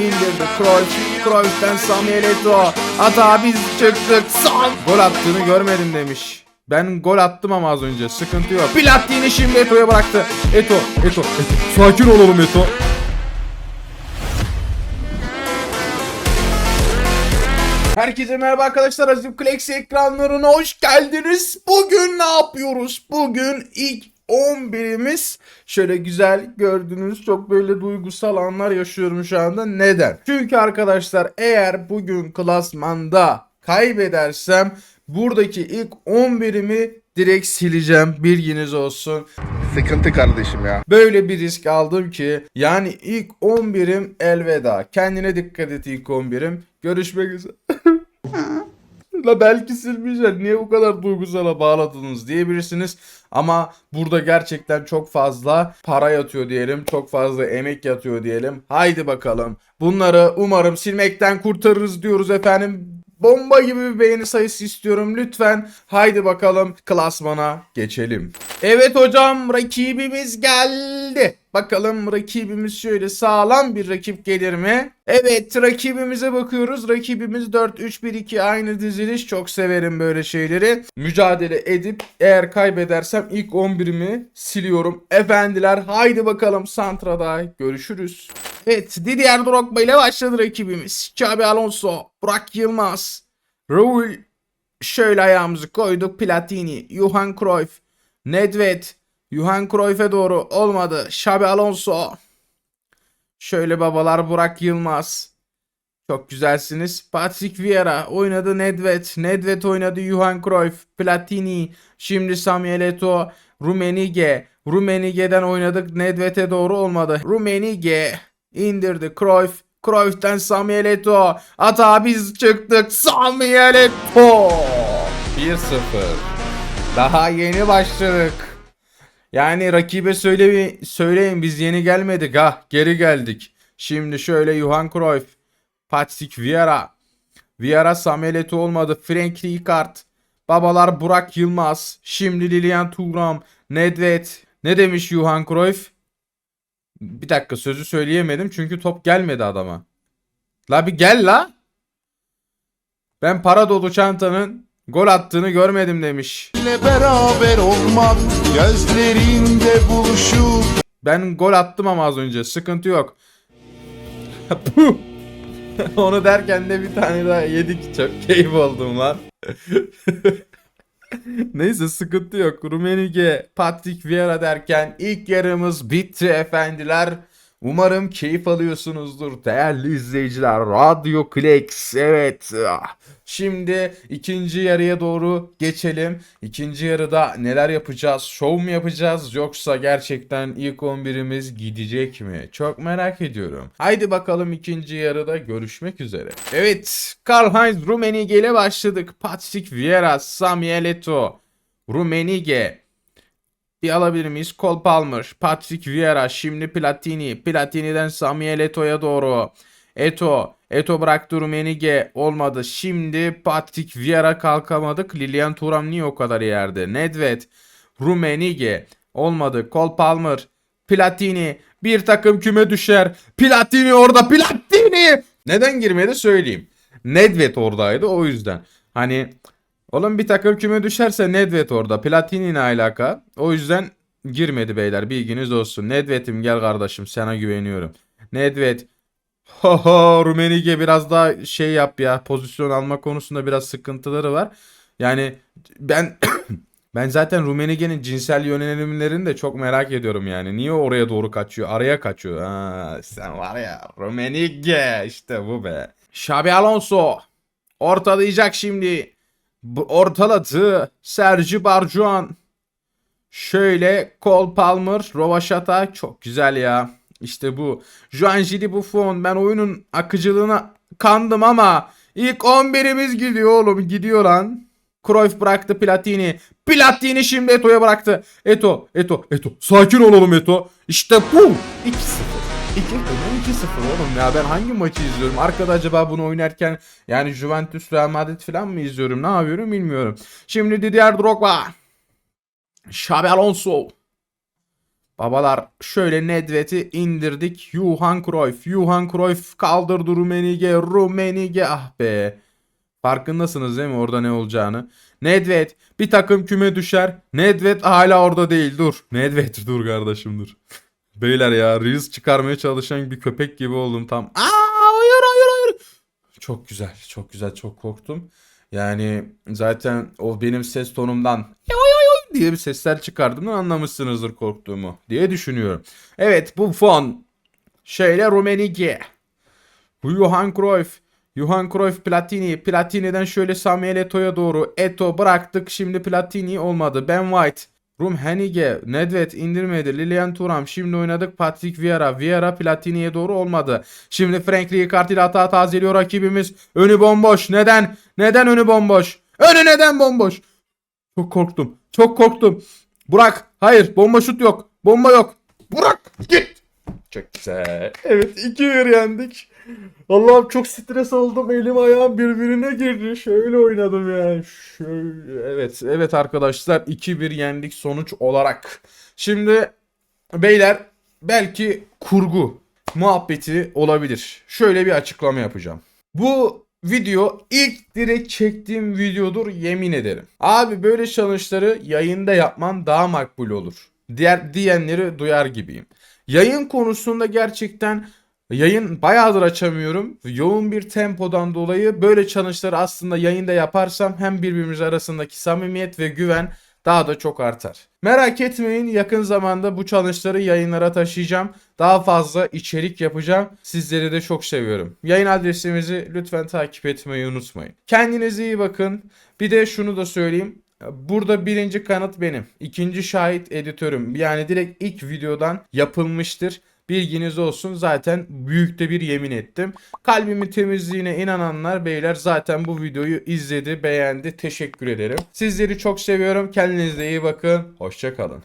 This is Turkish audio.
indirdi. Cruyff, Cruyff'ten Samuel Eto'o. Hata biz çıktık. Sam. Gol attığını görmedim demiş. Ben gol attım ama az önce. Sıkıntı yok. Platini şimdi Eto'ya bıraktı. Eto, Eto, Eto. Sakin olalım Eto. Herkese merhaba arkadaşlar. Azim Klex ekranlarına hoş geldiniz. Bugün ne yapıyoruz? Bugün ilk 11'imiz şöyle güzel gördüğünüz çok böyle duygusal anlar yaşıyorum şu anda. Neden? Çünkü arkadaşlar eğer bugün klasmanda kaybedersem buradaki ilk 11'imi direkt sileceğim. Bilginiz olsun. Sıkıntı kardeşim ya. Böyle bir risk aldım ki yani ilk 11'im elveda. Kendine dikkat et ilk 11'im. Görüşmek üzere. La belki silmeyeceksin. Niye bu kadar duygusala bağladınız diyebilirsiniz. Ama burada gerçekten çok fazla para yatıyor diyelim. Çok fazla emek yatıyor diyelim. Haydi bakalım. Bunları umarım silmekten kurtarırız diyoruz efendim. Bomba gibi bir beğeni sayısı istiyorum lütfen. Haydi bakalım klasmana geçelim. Evet hocam rakibimiz geldi. Bakalım rakibimiz şöyle sağlam bir rakip gelir mi? Evet rakibimize bakıyoruz. Rakibimiz 4-3-1-2 aynı diziliş. Çok severim böyle şeyleri. Mücadele edip eğer kaybedersem ilk 11'imi siliyorum. Efendiler haydi bakalım Santra'da görüşürüz. Evet Didier Drogba ile başladı rakibimiz. Xabi Alonso, Burak Yılmaz, Raul Şöyle ayağımızı koyduk. Platini, Johan Cruyff, Nedved, Johan Cruyff'e doğru olmadı. Xabi Alonso. Şöyle babalar Burak Yılmaz. Çok güzelsiniz. Patrick Vieira oynadı Nedved. Nedved oynadı Johan Cruyff. Platini. Şimdi Samuel Eto'o. Rumenige. Rumenige'den oynadık. Nedved'e doğru olmadı. Rumenige indirdi. Cruyff. Cruyff'ten Samuel Eto'o. Ata biz çıktık. Samuel Eto'o. 1-0. Daha yeni başladık. Yani rakibe söyle söyleyin biz yeni gelmedik ha. Geri geldik. Şimdi şöyle Johan Cruyff, Patrick Vieira, Vieira Samuel Eto'o olmadı. Frank Rijkaard, babalar Burak Yılmaz, şimdi Lilian Thuram, Nedved. Ne demiş Johan Cruyff? Bir dakika sözü söyleyemedim çünkü top gelmedi adama. La bir gel la. Ben para dolu çantanın gol attığını görmedim demiş. Seninle beraber olmak Gözlerinde buluşup Ben gol attım ama az önce. Sıkıntı yok. Onu derken de bir tane daha yedik. Çok keyif oldum lan. Neyse sıkıntı yok. Rumenige, Patrick Vieira derken ilk yarımız bitti efendiler. Umarım keyif alıyorsunuzdur değerli izleyiciler. Radyo Klex evet. Ah. Şimdi ikinci yarıya doğru geçelim. İkinci yarıda neler yapacağız? Şov mu yapacağız yoksa gerçekten ilk 11'imiz gidecek mi? Çok merak ediyorum. Haydi bakalım ikinci yarıda görüşmek üzere. Evet, Karl-Heinz Rummenigge ile başladık. Patrick Vieira, Samuel Eto'o, Rummenigge, bir alabilir miyiz? Cole Palmer, Patrick Vieira, şimdi Platini. Platini'den Samuel Eto'ya doğru. Eto, Eto bıraktı Rumenige olmadı. Şimdi Patrick Vieira kalkamadık. Lilian Thuram niye o kadar yerde? Nedved, Rumenige olmadı. Cole Palmer, Platini bir takım küme düşer. Platini orada Platini. Neden girmedi söyleyeyim. Nedved oradaydı o yüzden. Hani Oğlum bir takım küme düşerse Nedved orada. Platini ne alaka? O yüzden girmedi beyler. Bilginiz olsun. Nedved'im gel kardeşim sana güveniyorum. Nedved. Ho ho Rumenige biraz daha şey yap ya. Pozisyon alma konusunda biraz sıkıntıları var. Yani ben ben zaten Rumenige'nin cinsel yönelimlerini de çok merak ediyorum yani. Niye oraya doğru kaçıyor? Araya kaçıyor. Ha, sen var ya Rumenige işte bu be. Xabi Alonso ortalayacak şimdi. Bu ortaladı. Sergi Barjuan. Şöyle Cole Palmer, Rovaşata çok güzel ya. İşte bu. Juanjili Buffon. Ben oyunun akıcılığına kandım ama ilk 11'imiz gidiyor oğlum. Gidiyor lan. Cruyff bıraktı Platini. Platini şimdi Eto'ya bıraktı. Eto, Eto, Eto. Sakin olalım Eto. İşte bu. 2-0. 2-0 oğlum ya ben hangi maçı izliyorum? Arkada acaba bunu oynarken yani Juventus Real Madrid falan mı izliyorum? Ne yapıyorum bilmiyorum. Şimdi Didier Drogba. Xabi Alonso. Babalar şöyle Nedved'i indirdik. Johan Cruyff. Johan Cruyff kaldırdı Rumenige. Rumenige ah be. Farkındasınız değil mi orada ne olacağını? Nedved bir takım küme düşer. Nedved hala orada değil dur. Nedved dur kardeşim dur. Beyler ya Reels çıkarmaya çalışan bir köpek gibi oldum tam. Aa hayır hayır hayır. Çok güzel çok güzel çok korktum. Yani zaten o benim ses tonumdan diye bir sesler çıkardığımdan anlamışsınızdır korktuğumu diye düşünüyorum. Evet bu fon şeyle Rumenige. Bu Johan Cruyff. Johan Cruyff Platini. Platini'den şöyle Samuel Eto'ya doğru. Eto bıraktık. Şimdi Platini olmadı. Ben White. Rum Henige. Nedved indirmedi. Lilian Thuram. Şimdi oynadık. Patrick Vieira. Vieira Platini'ye doğru olmadı. Şimdi Frank Rijkaard ile hata tazeliyor rakibimiz. Önü bomboş. Neden? Neden önü bomboş? Önü neden bomboş? Çok korktum. Çok korktum. Burak. Hayır. Bomba şut yok. Bomba yok. Burak. Git. Çok güzel. Evet 2-1 yendik. Allah'ım çok stres oldum. Elim ayağım birbirine girdi. Şöyle oynadım yani. Şöyle. Evet, evet arkadaşlar 2-1 yendik sonuç olarak. Şimdi beyler belki kurgu muhabbeti olabilir. Şöyle bir açıklama yapacağım. Bu video ilk direkt çektiğim videodur yemin ederim. Abi böyle challenge'ları yayında yapman daha makbul olur. Diğer diyenleri duyar gibiyim. Yayın konusunda gerçekten yayın bayağıdır açamıyorum. Yoğun bir tempodan dolayı böyle challenge'ları aslında yayında yaparsam hem birbirimiz arasındaki samimiyet ve güven daha da çok artar. Merak etmeyin yakın zamanda bu challenge'ları yayınlara taşıyacağım. Daha fazla içerik yapacağım. Sizleri de çok seviyorum. Yayın adresimizi lütfen takip etmeyi unutmayın. Kendinize iyi bakın. Bir de şunu da söyleyeyim. Burada birinci kanıt benim. İkinci şahit editörüm. Yani direkt ilk videodan yapılmıştır. Bilginiz olsun zaten büyük de bir yemin ettim. Kalbimin temizliğine inananlar beyler zaten bu videoyu izledi, beğendi. Teşekkür ederim. Sizleri çok seviyorum. Kendinize iyi bakın. Hoşçakalın.